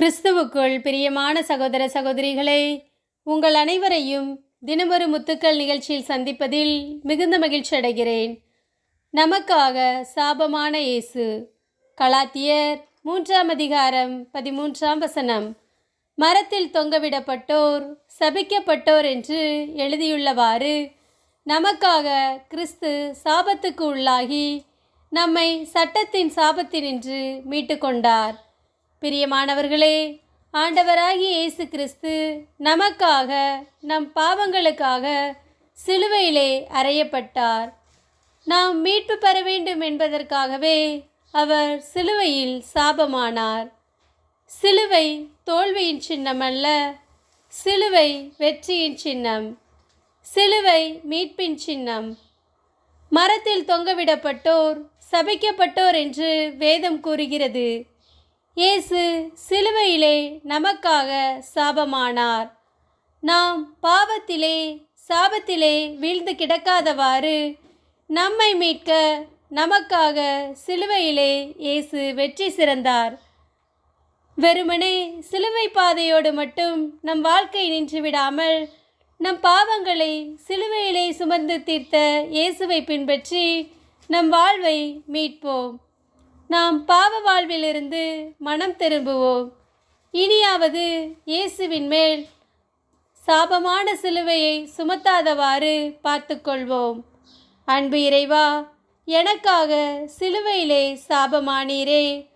கிறிஸ்துவுக்குள் பிரியமான சகோதர சகோதரிகளே உங்கள் அனைவரையும் தினமொரு முத்துக்கள் நிகழ்ச்சியில் சந்திப்பதில் மிகுந்த மகிழ்ச்சி அடைகிறேன். நமக்காக சாபமான இயேசு கலாத்தியர் மூன்றாம் அதிகாரம் பதிமூன்றாம் வசனம் மரத்தில் தொங்கவிடப்பட்டோர் சபிக்கப்பட்டோர் என்று எழுதியுள்ளவாறு நமக்காக கிறிஸ்து சாபத்துக்கு உள்ளாகி நம்மை சட்டத்தின் சாபத்தினின்று மீட்டுக்கொண்டார். பிரியமானவர்களே ஆண்டவராகிய இயேசு கிறிஸ்து நமக்காக நம் பாவங்களுக்காக சிலுவையிலே அறையப்பட்டார். நாம் மீட்பு பெற வேண்டும் என்பதற்காகவே அவர் சிலுவையில் சாபமானார். சிலுவை தோல்வியின் சின்னம் அல்ல சிலுவை வெற்றியின் சின்னம் சிலுவை மீட்பின் சின்னம். மரத்தில் தொங்கவிடப்பட்டோர் சபிக்கப்பட்டோர் என்று வேதம் கூறுகிறது. இயேசு சிலுவையிலே நமக்காக சாபமானார். நாம் பாவத்திலே சாபத்திலே வீழ்ந்து கிடக்காதவாறு நம்மை மீட்க நமக்காக சிலுவையிலே இயேசு வெற்றி சிறந்தார். வெறுமனே சிலுவை பாதையோடு மட்டும் நம் வாழ்க்கை நின்று விடாமல் நம் பாவங்களை சிலுவையிலே சுமந்து தீர்த்த இயேசுவை பின்பற்றி நம் வாழ்வை மீட்போம். நாம் பாவ வாழ்விலிருந்து மனம் திரும்புவோம். இனியாவது இயேசுவின் மேல் சாபமான சிலுவையை சுமத்தாதவாறு பார்த்துக்கொள்வோம். அன்பு இறைவா எனக்காக சிலுவையிலே சாபமானீரே.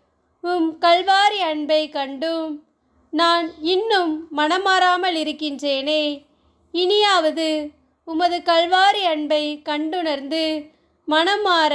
உம் கல்வாரி அன்பை கண்டும் நான் இன்னும் மனமாறாமல் இருக்கின்றேனே. இனியாவது உமது கல்வாரி அன்பை கண்டுணர்ந்து மனம் மாற